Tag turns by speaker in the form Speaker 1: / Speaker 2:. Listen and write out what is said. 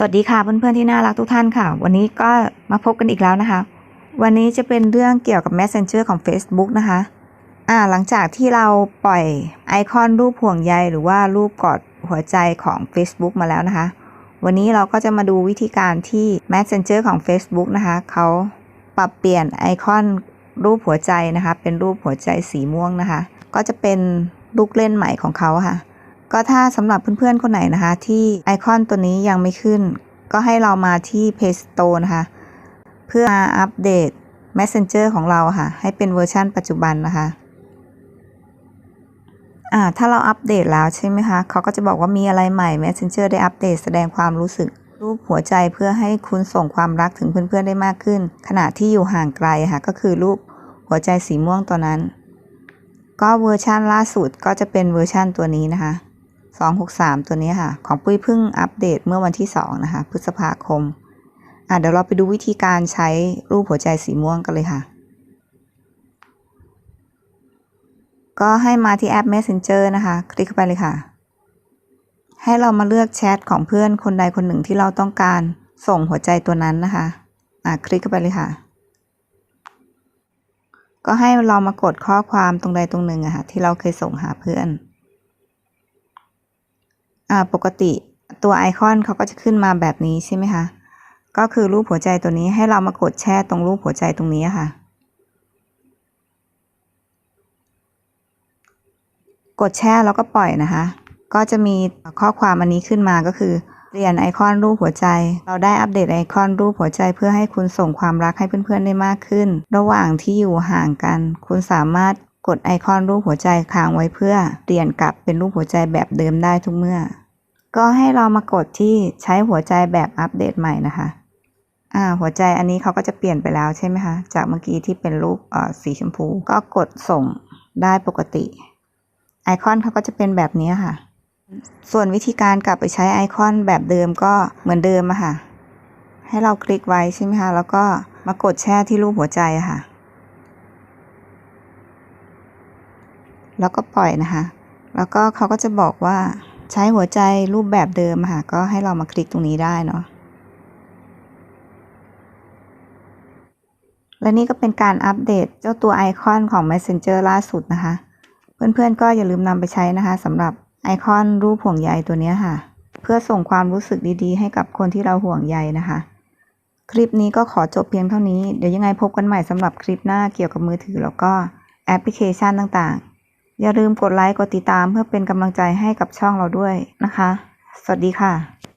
Speaker 1: สวัสดีค่ะเพื่อนๆที่น่ารักทุกท่านค่ะ วันนี้ก็มาพบกันอีกแล้วนะคะ วันนี้จะเป็นเรื่องเกี่ยวกับ Messenger ของ Facebook นะคะอ่าหลังจากที่เราปล่อยไอคอนรูปห่วงใยหรือว่ารูปกอดหัวใจของ Facebook มาแล้วนะคะ วันนี้เราก็จะมาดูวิธีการที่ Messenger ของ Facebook นะคะเขาปรับเปลี่ยนไอคอนรูปหัวใจนะคะ เป็นรูปหัวใจสีม่วงนะคะ ก็จะเป็นลูกเล่นใหม่ของเขาค่ะ ก็ถ้าสำหรับเพื่อนๆ คนไหนนะคะ ที่ไอคอนตัวนี้ยังไม่ขึ้น ก็ให้เรามาที่ Play Store นะคะ เพื่อมาอัปเดต Messenger ของเราค่ะ ให้เป็นเวอร์ชั่นปัจจุบันนะคะอ่าถ้าเราอัปเดตแล้วใช่ไหมคะเขาก็จะบอกว่ามีอะไรใหม่ Messenger ได้อัปเดตแสดงความรู้สึก รูปหัวใจเพื่อให้คุณส่งความรักถึงเพื่อนๆได้มากขึ้น ขณะที่อยู่ห่างไกลค่ะก็คือรูปหัวใจสีม่วงตัวนั้น ก็เวอร์ชันล่าสุดก็จะเป็นเวอร์ชันตัวนี้นะคะ 263 ตัวนี้ค่ะ ของปุ้ยเพิ่งอัปเดตเมื่อวันที่ 2 นะคะ พฤษภาคม อะเดี๋ยวเราไปดูวิธีการใช้รูปหัวใจสีม่วงกันเลยค่ะ ก็ให้มาที่แอป Messenger นะคะ คลิกเข้าไปเลยค่ะ ให้เรามาเลือกแชทของเพื่อนคนใดคนหนึ่งที่เราต้องการส่งหัวใจตัวนั้นนะคะ อะคลิกเข้าไปเลยค่ะ ก็ให้เรามากดข้อความตรงใดตรงหนึ่งอะค่ะที่เราเคยส่งหาเพื่อน ปกติตัวไอคอนเขาก็จะขึ้นมาแบบนี้ใช่ไหมคะก็คือรูปหัวใจตัวนี้ให้เรามากดแช่ตรงรูปหัวใจตรงนี้ค่ะ กดแช่แล้วก็ปล่อยนะคะ ก็จะมีข้อความอันนี้ขึ้นมาก็คือเปลี่ยนไอคอนรูปหัวใจ เราได้อัปเดตไอคอนรูปหัวใจเพื่อให้คุณส่งความรักให้เพื่อนๆได้มากขึ้น ระหว่างที่อยู่ห่างกัน คุณสามารถ กดไอคอนรูปหัวใจค้างไว้เพื่อเปลี่ยนกลับเป็นรูปหัวใจแบบเดิมได้ทุกเมื่อ ก็ให้เรามากดที่ใช้หัวใจแบบอัปเดตใหม่นะคะ อ่าหัวใจอันนี้เขาก็จะเปลี่ยนไปแล้วใช่ไหมคะ จากเมื่อกี้ที่เป็นรูปเอ่อสีชมพู ก็กดส่งได้ปกติ ไอคอนเขาก็จะเป็นแบบนี้ค่ะ ส่วนวิธีการกลับไปใช้ไอคอนแบบเดิมก็เหมือนเดิมอะค่ะ ให้เราคลิกไว้ใช่ไหมคะ แล้วก็มากดแช่ที่รูปหัวใจอะค่ะ แล้วก็ปล่อยนะคะ แล้วก็เขาก็จะบอกว่าใช้หัวใจรูปแบบเดิมค่ะ ก็ให้เรามาคลิกตรงนี้ได้เนาะ และนี่ก็เป็นการอัปเดตเจ้าตัวไอคอนของ Messenger ล่าสุดนะคะ เพื่อนๆก็อย่าลืมนำไปใช้นะคะสำหรับไอคอนรูปห่วงใยตัวนี้ค่ะ เพื่อส่งความรู้สึกดีๆ ให้กับคนที่เราห่วงใยนะคะ คลิปนี้ก็ขอจบเพียงเท่านี้ เดี๋ยวยังไงพบกันใหม่สำหรับคลิปหน้าเกี่ยวกับมือถือแล้วก็แอปพลิเคชันต่างๆ อย่าลืมกดไลค์ กดติดตามเพื่อเป็นกำลังใจให้กับช่องเราด้วยนะคะ สวัสดีค่ะ